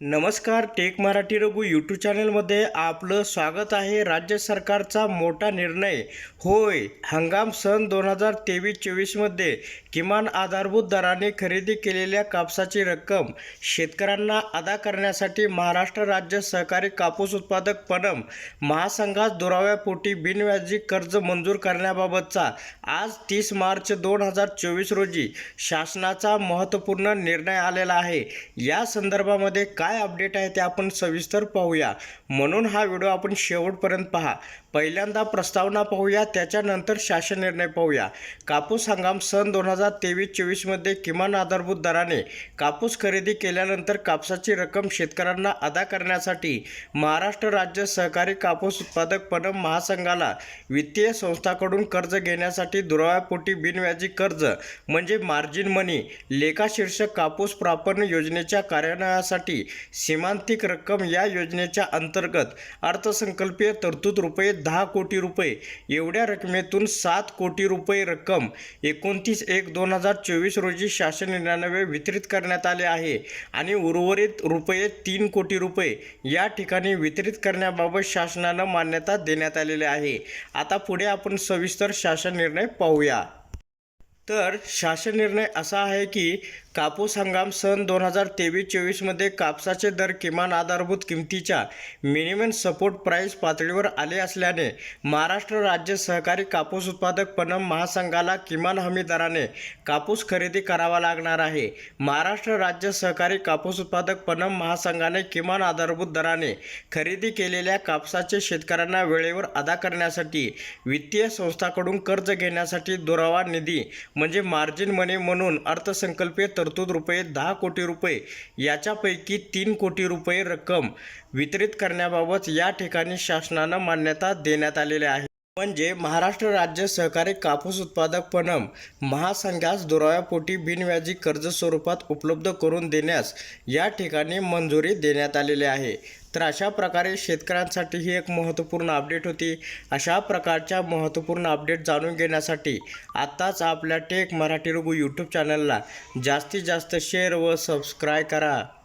नमस्कार take Marathi Raghu YouTube चॅनलमध्ये आपलं स्वागत आहे. राज्य सरकारचा मोठा निर्णय. होय हंगाम सन दोन हजार तेवीस चोवीसमध्ये किमान आधारभूत दराने खरेदी केलेल्या कापसाची रक्कम शेतकऱ्यांना अदा करण्यासाठी महाराष्ट्र राज्य सहकारी कापूस उत्पादक पणम महासंघास दुराव्यापोटी बिनव्याजी कर्ज मंजूर करण्याबाबतचा आज तीस मार्च दोन हजार चोवीस रोजी शासनाचा महत्त्वपूर्ण निर्णय आलेला आहे. या संदर्भामध्ये का काय अपडेट आहे ते आपण सविस्तर पाहूया. म्हणून हा व्हिडिओ आपण शेवटपर्यंत पहा. पहिल्यांदा प्रस्तावना पाहूया त्याच्यानंतर शासन निर्णय पाहूया. कापूस हंगाम सन दोन हजार तेवीस चोवीसमध्ये किमान आधारभूत दराने कापूस खरेदी केल्यानंतर कापसाची रक्कम शेतकऱ्यांना अदा करण्यासाठी महाराष्ट्र राज्य सहकारी कापूस उत्पादक पणन महासंघाला वित्तीय संस्थाकडून कर्ज घेण्यासाठी दुराव्यापोटी बिनव्याजी कर्ज म्हणजे मार्जिन मनी लेखाशीर्षक कापूस प्रापण योजनेच्या कार्यान्वयासाठी सीमांतिक रक्कम या योजनेच्या अंतर्गत अर्थसंकल्पीय तरतूद रुपये दहा कोटी रुपये एवढ्या रकमेतून सात कोटी रुपये रक्कम एकोणतीस एक दोन हजार चोवीस रोजी शासन निर्णयान्वये वितरित करण्यात आले आहे आणि उर्वरित रुपये तीन कोटी रुपये या ठिकाणी वितरित करण्याबाबत शासनानं मान्यता देण्यात आलेली आहे. आता पुढे आपण सविस्तर शासन निर्णय पाहूया. तर शासन निर्णय असा आहे की कापूस हंगाम सन दोन हजार तेवीस चोवीसमध्ये कापसाचे दर किमान आधारभूत किमतीच्या मिनिमम सपोर्ट प्राईस पातळीवर आले असल्याने महाराष्ट्र राज्य सहकारी कापूस उत्पादक पणन महासंघाला किमान हमी दराने कापूस खरेदी करावा लागणार आहे. महाराष्ट्र राज्य सहकारी कापूस उत्पादक पणन महासंघाने किमान आधारभूत दराने खरेदी केलेल्या कापसाचे शेतकऱ्यांना वेळेवर अदा करण्यासाठी वित्तीय संस्थाकडून कर्ज घेण्यासाठी दुरावा निधी म्हणजे मार्जिन मनी म्हणून अर्थसंकल्पीय तरतूद रुपये दहा कोटी रुपये याच्यापैकी तीन कोटी रुपये रक्कम वितरित करण्याबाबत या ठिकाणी शासनानं मान्यता देण्यात आलेली आहे. म्हणजे महाराष्ट्र राज्य सहकारी कापूस उत्पादक पणम महासंघास दुराव्यापोटी बिनव्याजी कर्ज स्वरूपात उपलब्ध करून देण्यास या ठिकाणी मंजुरी देण्यात आलेली आहे. तर अशा प्रकारे शेतकऱ्यांसाठी ही एक महत्त्वपूर्ण अपडेट होती. अशा प्रकारच्या महत्त्वपूर्ण अपडेट जाणून घेण्यासाठी आत्ताच आपल्या टेक मराठी रुगू यूट्यूब चॅनलला जास्तीत जास्त शेअर व सबस्क्राय करा.